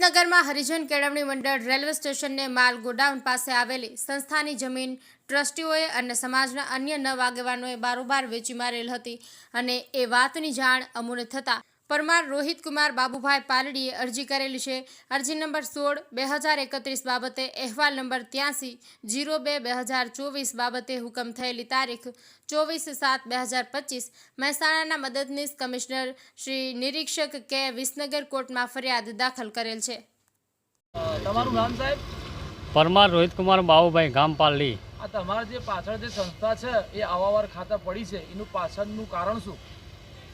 વિસનગરમાં હરિજન કેળવણી મંડળ રેલવે સ્ટેશનને માલ ગોડાઉન પાસે આવેલી સંસ્થાની જમીન ટ્રસ્ટીઓએ અને સમાજના અન્ય નવ આગેવાનોએ બારોબાર વેચી મારેલ હતી અને એ વાતની જાણ અમુને થતાં પરમાર રોહિતકુમાર બાબુભાઈ પાલડીએ અરજી કરેલી છે. અરજી નંબર સોળ બે હજાર એકત્રીસ બાબતે અહેવાલ નંબર ત્યાંસી જીરો બે બે હજાર ચોવીસ બાબતે હુકમ થયેલી તારીખ ચોવીસ સાત બે હજાર પચીસ મહેસાણાના મદદનીશ કમિશનર શ્રી નિરીક્ષક કે વિસનગર કોર્ટમાં ફરિયાદ દાખલ કરેલ છે. તમારું નામ સાહેબ? પરમાર રોહિતકુમાર બાબુભાઈ ગામ પાલડી. આ તમારા જે પાછળ જે સંસ્થા છે એ આવાવાર ખાતા પડી છે. એનું પાછળનું કારણ શું?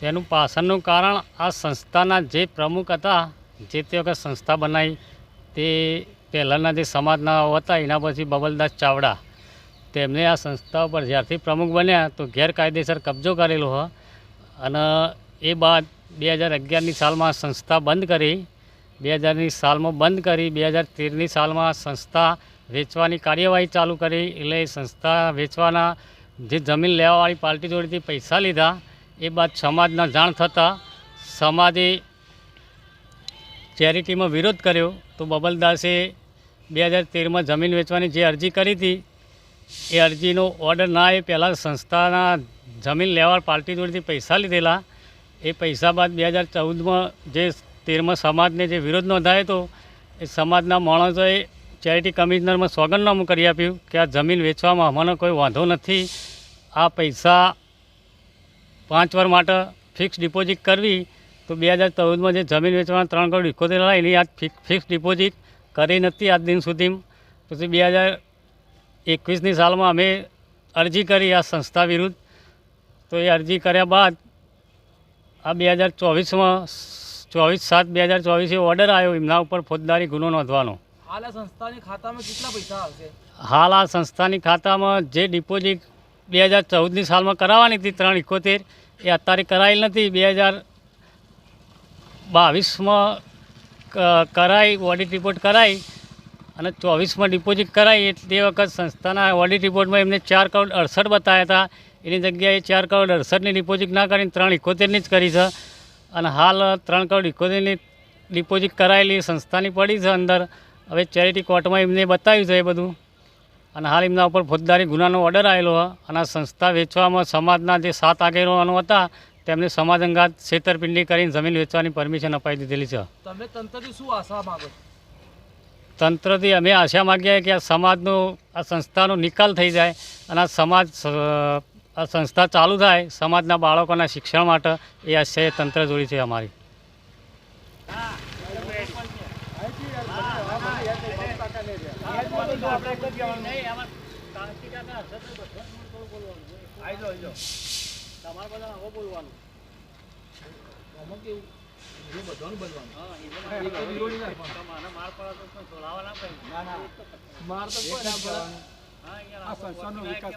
તેનું પાછળનું કારણ આ સંસ્થાના જે પ્રમુખ હતા, જે તે વખત સંસ્થા બનાવી તે પહેલાંના જે સમાજના હતા, એના પછી બબલદાસ ચાવડા. તેમને આ સંસ્થા ઉપર જ્યારથી પ્રમુખ બન્યા, તો ગેરકાયદેસર કબજો કરેલો હોય અને એ બાદ બે હજાર અગિયારની સાલમાં સંસ્થા બંધ કરી. બે હજારની સાલમાં બંધ કરી, બે હજાર તેરની સાલમાં સંસ્થા વેચવાની કાર્યવાહી ચાલુ કરી. એટલે સંસ્થા વેચવાના જે જમીન લેવાવાળી પાર્ટી જોડેથી પૈસા લીધા. એ બાદ સમાજના જાણ થતાં સમાજે ચેરિટીમાં વિરોધ કર્યો તો બબલદાસે બે હજાર તેરમાં જમીન વેચવાની જે અરજી કરી હતી, એ અરજીનો ઓર્ડર ના એ પહેલાં સંસ્થાના જમીન લેવા પાર્ટી જોડેથી પૈસા લીધેલા. એ પૈસા બાદ બે હજાર ચૌદમાં જે તેરમાં સમાજને જે વિરોધ નોંધાયો હતો એ સમાજના માણસોએ ચેરિટી કમિશનરમાં સોગંદનામું કરી આપ્યું કે આ જમીન વેચવામાં અમને કોઈ વાંધો નથી. આ પૈસા પાંચ વર માટે ફિક્સ ડિપોઝિટ કરવી. તો બે હજાર ચૌદમાં જે જમીન વેચવાના ત્રણ કરોડ ઇકોતેર હતા એની આજ ફિક્સ ડિપોઝિટ કરી નથી આજ દિન સુધી. પછી બે હજાર એકવીસની સાલમાં અમે અરજી કરી આ સંસ્થા વિરુદ્ધ. તો એ અરજી કર્યા બાદ આ બે હજાર ચોવીસમાં ચોવીસ સાત બે હજાર ચોવીસે ઓર્ડર આવ્યો એમના ઉપર ફોજદારી ગુનો નોંધવાનો. હાલ આ સંસ્થાની ખાતામાં કેટલા પૈસા આવશે? હાલ આ સંસ્થાની ખાતામાં જે ડિપોઝિટ બે હજાર ચૌદની સાલમાં કરાવવાની હતી ત્રણ ઇકોતેર એ અત્યારે કરાયેલ નથી. બે હજાર બાવીસમાં કરાઈ ઓડિટ રિપોર્ટ કરાઈ અને ચોવીસમાં ડિપોઝિટ કરાઈ. તે વખત સંસ્થાના ઓડિટ રિપોર્ટમાં એમને ચાર કરોડ અડસઠ બતાવ્યા હતા. એની જગ્યાએ ચાર કરોડ અડસઠની ડિપોઝિટ ના કરીને ત્રણ ઇકોતેરની જ કરી છે અને હાલ ત્રણ કરોડ ઇકોતેરની ડિપોઝિટ કરાયેલી સંસ્થાની પડી છે અંદર. હવે ચેરિટી કોર્ટમાં એમને બતાવ્યું છે એ બધું. અને હાલ એમના ઉપર ફોજદારી ગુનાનો ઓર્ડર આવેલો અને આ સંસ્થા વેચવામાં સમાજના જે સાત આગેવાનો હતા તેમને સમાજ અંગાત છેતરપિંડી કરીને જમીન વેચવાની પરમિશન અપાઈ દીધેલી છે. તમે તંત્રથી શું આશા માગો તંત્રથી અમે આશા માગીએ કે આ સમાજનો આ સંસ્થાનો નિકાલ થઈ જાય અને આ સમાજ આ સંસ્થા ચાલુ થાય સમાજના બાળકોના શિક્ષણ માટે એ આશય તંત્ર જોડી છે અમારી. આમાં કેવું? એ બધાનું બનવાનું. એક જ વિરોધી રાખવાનો. માર તો કોઈ ના પડે. આ સંસ્થાનો વિકાસ